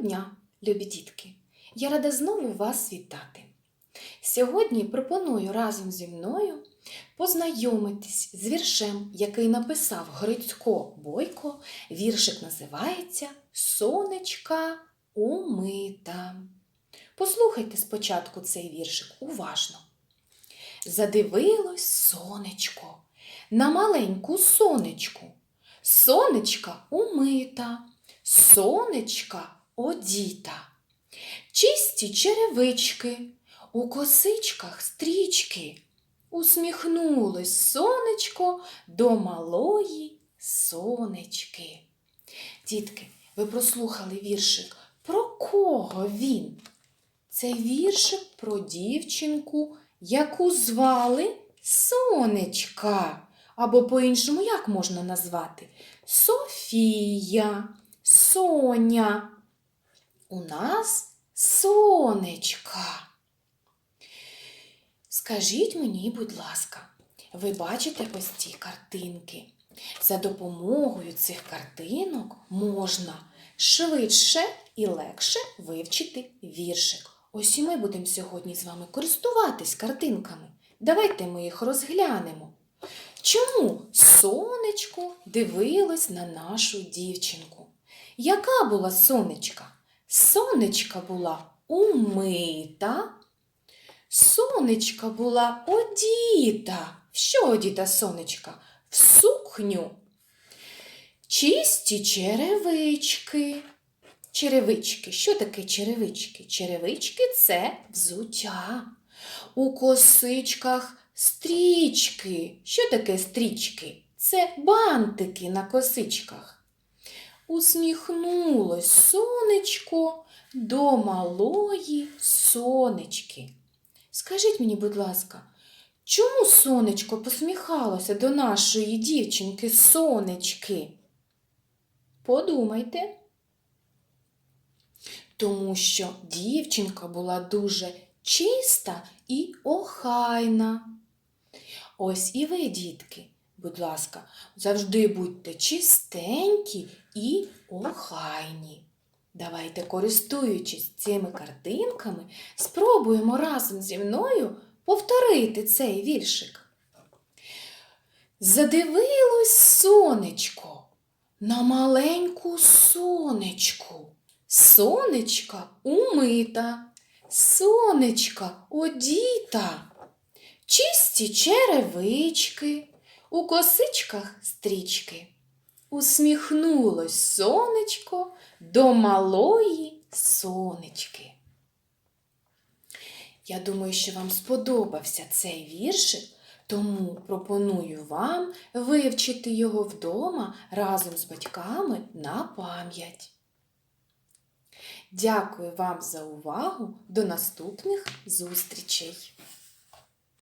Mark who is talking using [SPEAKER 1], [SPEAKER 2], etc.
[SPEAKER 1] Дня, любі дітки! Я рада знову вас вітати. Сьогодні пропоную разом зі мною познайомитись з віршем, який написав Грицько Бойко. Віршик називається Сонечка умита. Послухайте спочатку цей віршик уважно. Задивилось сонечко на маленьку сонечку. Сонечка умита, сонечка одіта. Чисті черевички, у косичках стрічки. Усміхнулось сонечко до малої сонечки. Дітки, ви прослухали віршик. Про кого він? Це віршик про дівчинку, яку звали Сонечка. Або по-іншому як можна назвати? Софія, Соня. У нас сонечка. Скажіть мені, будь ласка, ви бачите ось ці картинки? За допомогою цих картинок можна швидше і легше вивчити віршик. Ось і ми будемо сьогодні з вами користуватись картинками. Давайте ми їх розглянемо. Чому сонечко дивилось на нашу дівчинку? Яка була сонечка? Сонечка була умита, сонечка була одіта. Що одіта сонечка? В сукню. Чисті черевички. Черевички. Що таке черевички? Черевички це взуття. У косичках стрічки. Що таке стрічки? Це бантики на косичках. Усміхнулось сонечко до малої сонечки. Скажіть мені, будь ласка, чому сонечко посміхалося до нашої дівчинки сонечки? Подумайте. Тому що дівчинка була дуже чиста і охайна. Ось і ви, дітки, будь ласка, завжди будьте чистенькі і охайні. Давайте, користуючись цими картинками, спробуємо разом зі мною повторити цей віршик. Задивилось сонечко на маленьку сонечку. Сонечка умита, сонечка одіта, чисті черевички, у косичках стрічки. Усміхнулось сонечко до малої сонечки. Я думаю, що вам сподобався цей віршик, тому пропоную вам вивчити його вдома разом з батьками на пам'ять. Дякую вам за увагу. До наступних зустрічей!